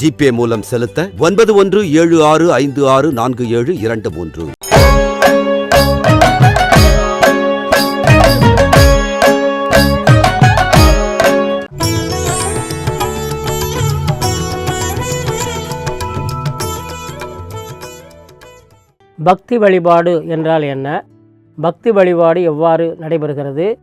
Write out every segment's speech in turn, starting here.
GPay மூலம் செலுத்த ஒன்பது ஒன்று ஏழு ஆறு ஐந்து ஆறு நான்கு ஏழு இரண்டு மூன்று. பக்தி வழிபாடு என்றால் என்ன? பக்தி வழிபாடு எவ்வாறு நடைபெறுகிறது?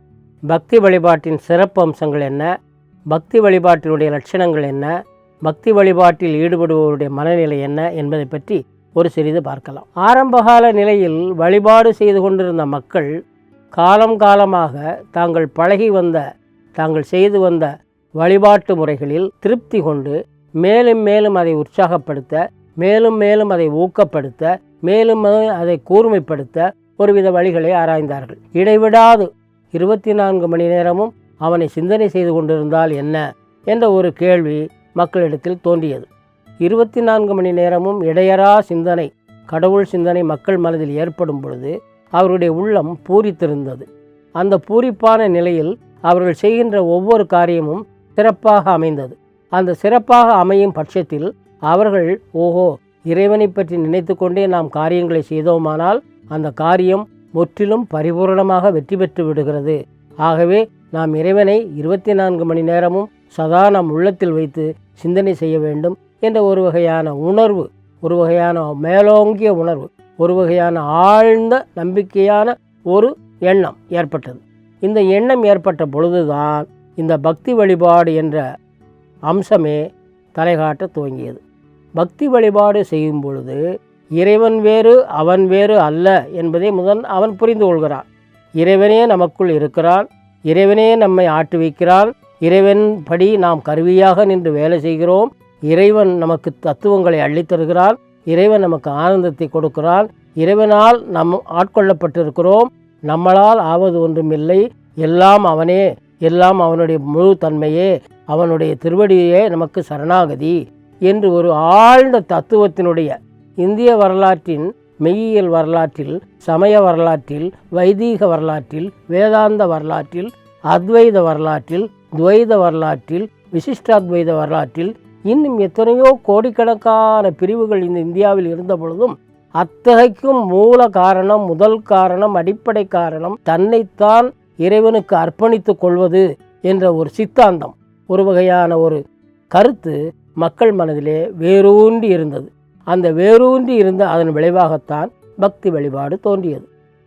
பக்தி வழிபாட்டின் சிறப்பு அம்சங்கள் என்ன? பக்தி வழிபாட்டினுடைய லட்சணங்கள் என்ன? பக்தி வழிபாட்டில் ஈடுபடுபவருடைய மனநிலை என்ன என்பதை பற்றி ஒரு சிறிது பார்க்கலாம். ஆரம்பகால நிலையில் வழிபாடு செய்து கொண்டிருந்த மக்கள் காலம் காலமாக தாங்கள் பழகி வந்த தாங்கள் செய்து வந்த வழிபாட்டு முறைகளில் திருப்தி கொண்டு மேலும் மேலும் அதை உற்சாகப்படுத்த மேலும் மேலும் அதை ஊக்கப்படுத்த மேலும் அதை கூர்மைப்படுத்த ஒருவித வழிகளை ஆராய்ந்தார்கள். இடைவிடாது இருபத்தி நான்கு மணி நேரமும் அவனை சிந்தனை செய்து கொண்டிருந்தால் என்ன? என்ற ஒரு கேள்வி மக்களிடத்தில் தோன்றியது. இருபத்தி நான்கு மணி நேரமும் இடையறா சிந்தனை கடவுள் சிந்தனை மக்கள் மனதில் ஏற்படும் பொழுது அவருடைய உள்ளம் பூரித்திருந்தது. அந்த பூரிப்பான நிலையில் அவர்கள் செய்கின்ற ஒவ்வொரு காரியமும் சிறப்பாக அமைந்தது. அந்த சிறப்பாக அமையும் பட்சத்தில் அவர்கள் ஓஹோ இறைவனை பற்றி நினைத்து கொண்டே நாம் காரியங்களை செய்தோமானால் அந்த காரியம் முற்றிலும் பரிபூரணமாக வெற்றி பெற்று விடுகிறது. ஆகவே நாம் இறைவனை இருபத்தி நான்கு மணி நேரமும் சதா நம் உள்ளத்தில் வைத்து சிந்தனை செய்ய வேண்டும் என்ற ஒரு வகையான உணர்வு ஒரு வகையான மேலோங்கிய உணர்வு ஒரு வகையான ஆழ்ந்த நம்பிக்கையான ஒரு எண்ணம் ஏற்பட்டது. இந்த எண்ணம் ஏற்பட்ட பொழுதுதான் இந்த பக்தி வழிபாடு என்ற அம்சமே தலைகாட்ட துவங்கியது. பக்தி வழிபாடு செய்யும் பொழுது இறைவன் வேறு அவன் வேறு அல்ல என்பதை முதன் அவன் புரிந்து கொள்கிறான். இறைவனே நமக்குள் இருக்கிறான். இறைவனே நம்மை ஆட்டுவிக்கிறான் இறைவன் படி நாம் கருவியாக நின்று வேலை செய்கிறோம். இறைவன் நமக்கு தத்துவங்களை அள்ளித்தருகிறான் இறைவன் நமக்கு ஆனந்தத்தை கொடுக்கிறான். இறைவனால் நம் ஆட்கொள்ளப்பட்டிருக்கிறோம். நம்மளால் ஆவது ஒன்றுமில்லை. எல்லாம் அவனே. எல்லாம் அவனுடைய முழு தன்மையே. அவனுடைய திருவடியே நமக்கு சரணாகதி என்று ஒரு ஆழ்ந்த தத்துவத்தினுடைய இந்திய வரலாற்றின் மெய்யியல் வரலாற்றில் சமய வரலாற்றில் வைதீக வரலாற்றில் வேதாந்த வரலாற்றில் அத்வைத வரலாற்றில் துவைத வரலாற்றில் விசிஷ்டாத்வைத வரலாற்றில் இன்னும் எத்தனையோ கோடிக்கணக்கான பிரிவுகள் இந்த இந்தியாவில் இருந்த பொழுதும் அத்தகைக்கும் மூல காரணம் முதல் காரணம் அடிப்படை காரணம் தன்னைத்தான் இறைவனுக்கு அர்ப்பணித்துக் கொள்வது என்ற ஒரு சித்தாந்தம் ஒரு வகையான ஒரு கருத்து மக்கள் மனதிலே வேரூன்றி இருந்தது. அந்த வேரூன்றி இருந்த அதன் விளைவாகத்தான் பக்தி வழிபாடு தோன்றியது.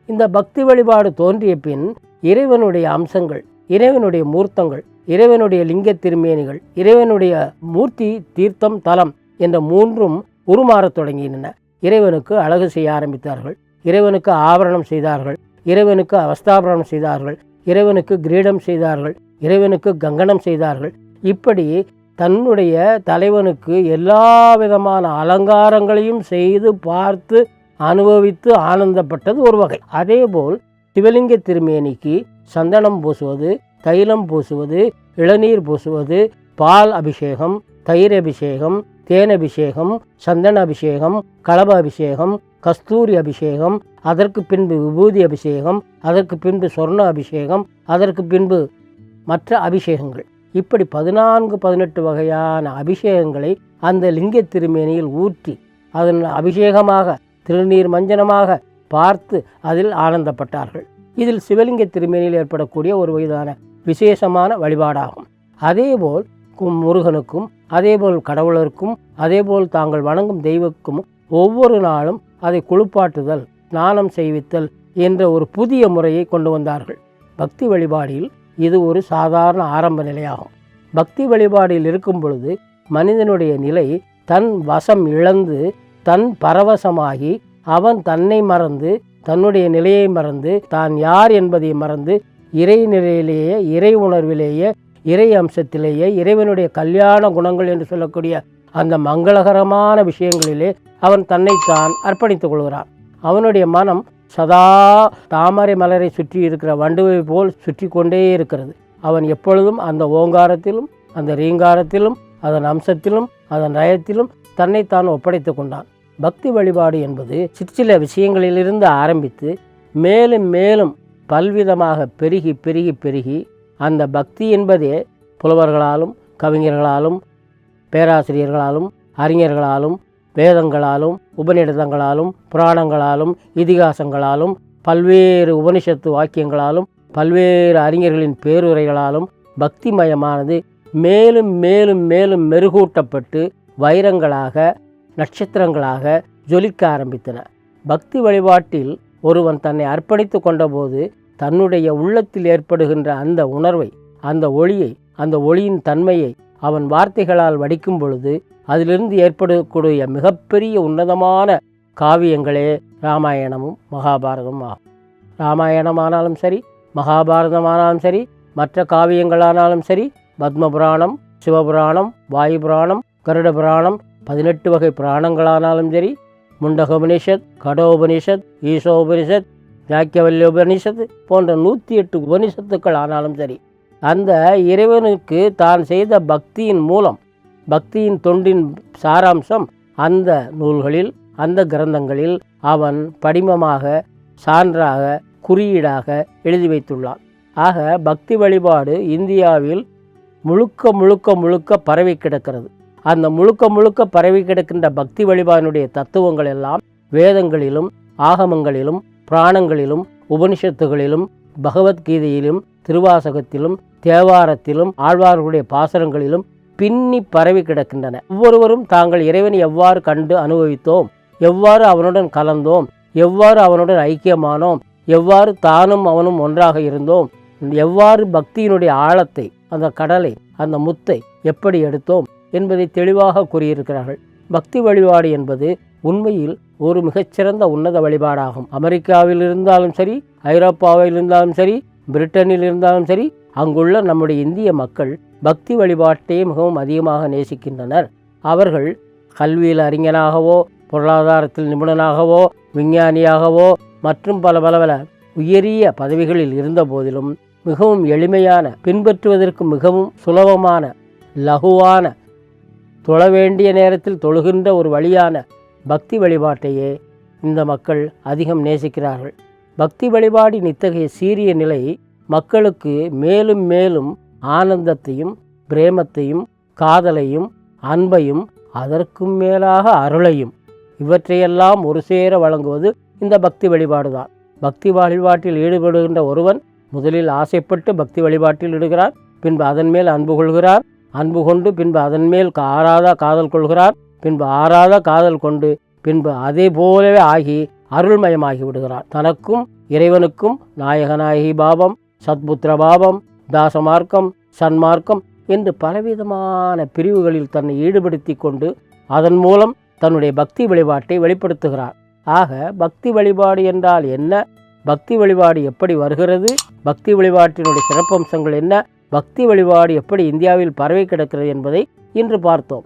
இந்த பக்தி வழிபாடு தோன்றிய பின் இறைவனுடைய அம்சங்கள் இறைவனுடைய மூர்த்தங்கள் இறைவனுடைய லிங்க திருமேனிகள் இறைவனுடைய மூர்த்தி தீர்த்தம் தலம் என்ற மூன்றும் உருமாறத் தொடங்கின. இறைவனுக்கு அழகு செய்ய ஆரம்பித்தார்கள். இறைவனுக்கு ஆபரணம் செய்தார்கள். இறைவனுக்கு அவஸ்தாபரணம் செய்தார்கள். இறைவனுக்கு கிரீடம் செய்தார்கள். இறைவனுக்கு கங்கணம் செய்தார்கள். இப்படி தன்னுடைய தலைவனுக்கு எல்லா விதமான அலங்காரங்களையும் செய்து பார்த்து அனுபவித்து ஆனந்தப்பட்டது ஒரு வகை. அதேபோல் சிவலிங்க திருமேனிக்கு சந்தனம் பூசுவது தைலம் பூசுவது இளநீர் பூசுவது பால் அபிஷேகம் தயிர் அபிஷேகம் தேன் அபிஷேகம் சந்தன அபிஷேகம் கலப அபிஷேகம் கஸ்தூரி அபிஷேகம் அதற்கு பின்பு விபூதி அபிஷேகம் அதற்கு பின்பு சொர்ண அபிஷேகம் அதற்கு பின்பு மற்ற அபிஷேகங்கள். இப்படி பதினான்கு பதினெட்டு வகையான அபிஷேகங்களை அந்த லிங்க திருமேனியில் ஊற்றி அதன் அபிஷேகமாக திருநீர் மஞ்சனமாக பார்த்து அதில் ஆனந்தப்பட்டார்கள். இதில் சிவலிங்க திருமேனியில் ஏற்படக்கூடிய ஒரு வயதான விசேஷமான வழிபாடாகும். அதேபோல் கு- முருகனுக்கும் அதேபோல் கடவுளருக்கும் அதேபோல் தாங்கள் வணங்கும் தெய்வக்கும் ஒவ்வொரு நாளும் அதை குளிப்பாட்டுதல் ஸ்நானம் செய்வித்தல் என்ற ஒரு புதிய முறையை கொண்டு வந்தார்கள். பக்தி வழிபாடில் இது ஒரு சாதாரண ஆரம்ப நிலையாகும். பக்தி வழிபாடில் இருக்கும் பொழுது மனிதனுடைய நிலை தன் வசம் இழந்து தன் பரவசமாகி அவன் தன்னை மறந்து தன்னுடைய நிலையை மறந்து தான் யார் என்பதை மறந்து இறை நிலையிலேயே இறை உணர்விலேயே இறை அம்சத்திலேயே இறைவனுடைய கல்யாண குணங்கள் என்று சொல்லக்கூடிய அந்த மங்களகரமான விஷயங்களிலே அவன் தன்னைத்தான் அர்ப்பணித்துக் கொள்கிறான். அவனுடைய மனம் சதா தாமரை மலரை சுற்றி இருக்கிற வண்டுவை போல் சுற்றி கொண்டே இருக்கிறது. அவன் எப்பொழுதும் அந்த ஓங்காரத்திலும் அந்த ரீங்காரத்திலும் அதன் அம்சத்திலும் அதன் நயத்திலும் தன்னைத்தான் ஒப்படைத்து கொண்டான். பக்தி வழிபாடு என்பது சிற்சில விஷயங்களிலிருந்து ஆரம்பித்து மேலும் மேலும் பல்விதமாக பெருகி பெருகி பெருகி அந்த பக்தி என்பதே புலவர்களாலும் கவிஞர்களாலும் பேராசிரியர்களாலும் அறிஞர்களாலும் வேதங்களாலும் உபநிடதங்களாலும் புராணங்களாலும் இதிகாசங்களாலும் பல்வேறு உபனிஷத்து வாக்கியங்களாலும் பல்வேறு அறிஞர்களின் பேருரைகளாலும் பக்திமயமானது மேலும் மேலும் மேலும் மெருகூட்டப்பட்டு வைரங்களாக நட்சத்திரங்களாக ஜொலிக்க ஆரம்பித்தன. பக்தி வழிபாட்டில் ஒருவன் தன்னை அர்ப்பணித்து கொண்டபோது தன்னுடைய உள்ளத்தில் ஏற்படுகின்ற அந்த உணர்வை அந்த ஒளியை அந்த ஒளியின் தன்மையை அவன் வார்த்தைகளால் வடிக்கும் பொழுது அதிலிருந்து ஏற்படக்கூடிய மிகப்பெரிய உன்னதமான காவியங்களே ராமாயணமும் மகாபாரதமும் ஆகும். ராமாயணமானாலும் சரி மகாபாரதமானாலும் சரி மற்ற காவியங்களானாலும் சரி பத்ம புராணம் சிவபுராணம் வாயு புராணம் கருட புராணம் பதினெட்டு வகை புராணங்களானாலும் சரி முண்டகோபனிஷத் கடோபனிஷத் ஈசோபனிஷத் யாக்கியவல்ய உபனிஷத்து போன்ற நூற்றி எட்டு உபனிஷத்துக்கள் ஆனாலும் சரி அந்த இறைவனுக்கு தான் செய்த பக்தியின் மூலம் பக்தியின் தொண்டின் சாராம்சம் அந்த நூல்களில் அந்த கிரந்தங்களில் அவன் படிமமாக சான்றாக குறியீடாக எழுதி வைத்துள்ளான். ஆக பக்தி வழிபாடு இந்தியாவில் முழுக்க முழுக்க முழுக்க பரவி கிடக்கிறது. அந்த முழுக்க முழுக்க பரவி கிடக்கின்ற பக்தி வழிபாடினுடைய தத்துவங்கள் எல்லாம் வேதங்களிலும் ஆகமங்களிலும் புராணங்களிலும் உபனிஷத்துகளிலும் பகவத்கீதையிலும் திருவாசகத்திலும் தேவாரத்திலும் ஆழ்வார்களுடைய பாசனங்களிலும் பின்னி பரவி கிடக்கின்றன. ஒவ்வொருவரும் தாங்கள் இறைவனை எவ்வாறு கண்டு அனுபவித்தோம்? எவ்வாறு அவனுடன் கலந்தோம்? எவ்வாறு அவனுடன் ஐக்கியமானோம்? எவ்வாறு தானும் அவனும் ஒன்றாக இருந்தோம்? எவ்வாறு பக்தியினுடைய ஆழத்தை அந்த கடலை அந்த முத்தை எப்படி எடுத்தோம் என்பதை தெளிவாக கூறியிருக்கிறார்கள். பக்தி வழிபாடு என்பது உண்மையில் ஒரு மிகச்சிறந்த உன்னத வழிபாடாகும். அமெரிக்காவில் இருந்தாலும் சரி ஐரோப்பாவில் இருந்தாலும் சரி பிரிட்டனில் இருந்தாலும் சரி அங்குள்ள நம்முடைய இந்திய மக்கள் பக்தி வழிபாட்டையே மிகவும் அதிகமாக நேசிக்கின்றனர். அவர்கள் கல்வியில் அறிஞனாகவோ பொருளாதாரத்தில் நிபுணனாகவோ விஞ்ஞானியாகவோ மற்றும் பல பல பல உயரிய பதவிகளில் இருந்த போதிலும் மிகவும் எளிமையான பின்பற்றுவதற்கு மிகவும் சுலபமான லகுவான தொழ வேண்டிய நேரத்தில் தொழுகின்ற ஒரு வழியான பக்தி வழிபாட்டையே இந்த மக்கள் அதிகம் நேசிக்கிறார்கள். பக்தி வழிபாடின் இத்தகைய சீரிய நிலை மக்களுக்கு மேலும் மேலும் ஆனந்தத்தையும் பிரேமத்தையும் காதலையும் அன்பையும் அதற்கும் மேலாக அருளையும் இவற்றையெல்லாம் ஒரு சேர வழங்குவது இந்த பக்தி வழிபாடுதான். பக்தி வழிபாட்டில் ஈடுபடுகின்ற ஒருவன் முதலில் ஆசைப்பட்டு பக்தி வழிபாட்டில் இடுகிறான் பின்பு அதன் மேல் அன்பு கொள்கிறார் அன்பு கொண்டு பின்பு அதன் மேல் ஆறாத காதல் கொள்கிறார் பின்பு ஆறாத காதல் கொண்டு பின்பு அதே போலவே ஆகி அருள்மயமாகி விடுகிறார். தனக்கும் இறைவனுக்கும் நாயகநாயகி பாவம் சத்புத்திர பாவம் தாசமார்க்கம் சன்மார்க்கம் என்று பலவிதமான பிரிவுகளில் தன்னை ஈடுபடுத்தி கொண்டு அதன் மூலம் தன்னுடைய பக்தி வழிபாட்டை வெளிப்படுத்துகிறார். ஆக பக்தி வழிபாடு என்றால் என்ன? பக்தி வழிபாடு எப்படி வருகிறது? பக்தி வழிபாட்டினுடைய சிறப்பம்சங்கள் என்ன? பக்தி வழிபாடு எப்படி இந்தியாவில் பரவி கிடக்கிறது என்பதை இன்று பார்த்தோம்.